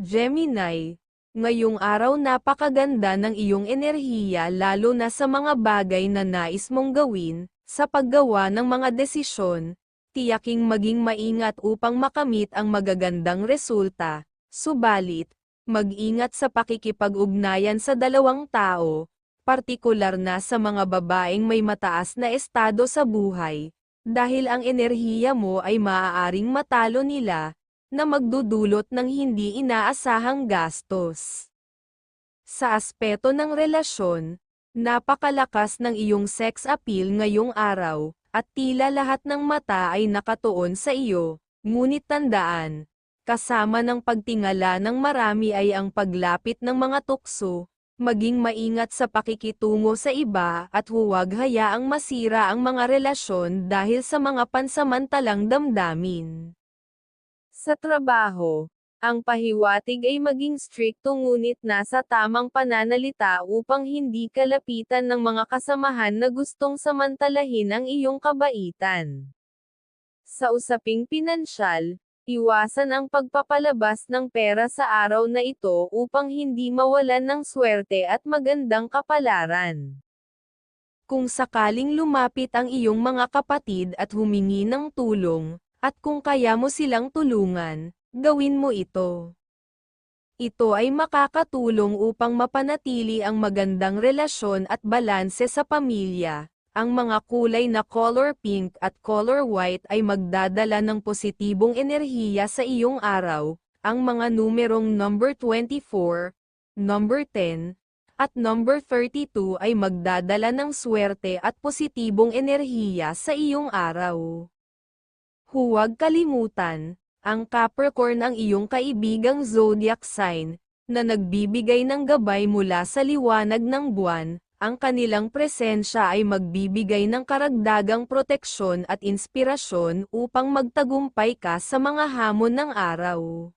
Gemini, ngayong araw napakaganda ng iyong enerhiya lalo na sa mga bagay na nais mong gawin, sa paggawa ng mga desisyon, tiyaking maging maingat upang makamit ang magagandang resulta, subalit, mag-ingat sa pakikipag-ugnayan sa dalawang tao, partikular na sa mga babaeng may mataas na estado sa buhay, dahil ang enerhiya mo ay maaaring matalo nila, na magdudulot ng hindi inaasahang gastos. Sa aspeto ng relasyon, napakalakas ng iyong sex appeal ngayong araw, at tila lahat ng mata ay nakatuon sa iyo, ngunit tandaan, kasama ng pagtingala ng marami ay ang paglapit ng mga tukso, maging maingat sa pakikitungo sa iba at huwag hayaang masira ang mga relasyon dahil sa mga pansamantalang damdamin. Sa trabaho, ang pahiwatig ay maging stricto ngunit nasa tamang pananalita upang hindi kalapitan ng mga kasamahan na gustong samantalahin ang iyong kabaitan. Sa usaping pinansyal, iwasan ang pagpapalabas ng pera sa araw na ito upang hindi mawalan ng swerte at magandang kapalaran. Kung sakaling lumapit ang iyong mga kapatid at humingi ng tulong, at kung kaya mo silang tulungan, gawin mo ito. Ito ay makakatulong upang mapanatili ang magandang relasyon at balanse sa pamilya. Ang mga kulay na color pink at color white ay magdadala ng positibong enerhiya sa iyong araw. Ang mga numerong number 24, number 10, at number 32 ay magdadala ng swerte at positibong enerhiya sa iyong araw. Huwag kalimutan, ang Capricorn ang iyong kaibigang zodiac sign, na nagbibigay ng gabay mula sa liwanag ng buwan, ang kanilang presensya ay magbibigay ng karagdagang proteksyon at inspirasyon upang magtagumpay ka sa mga hamon ng araw.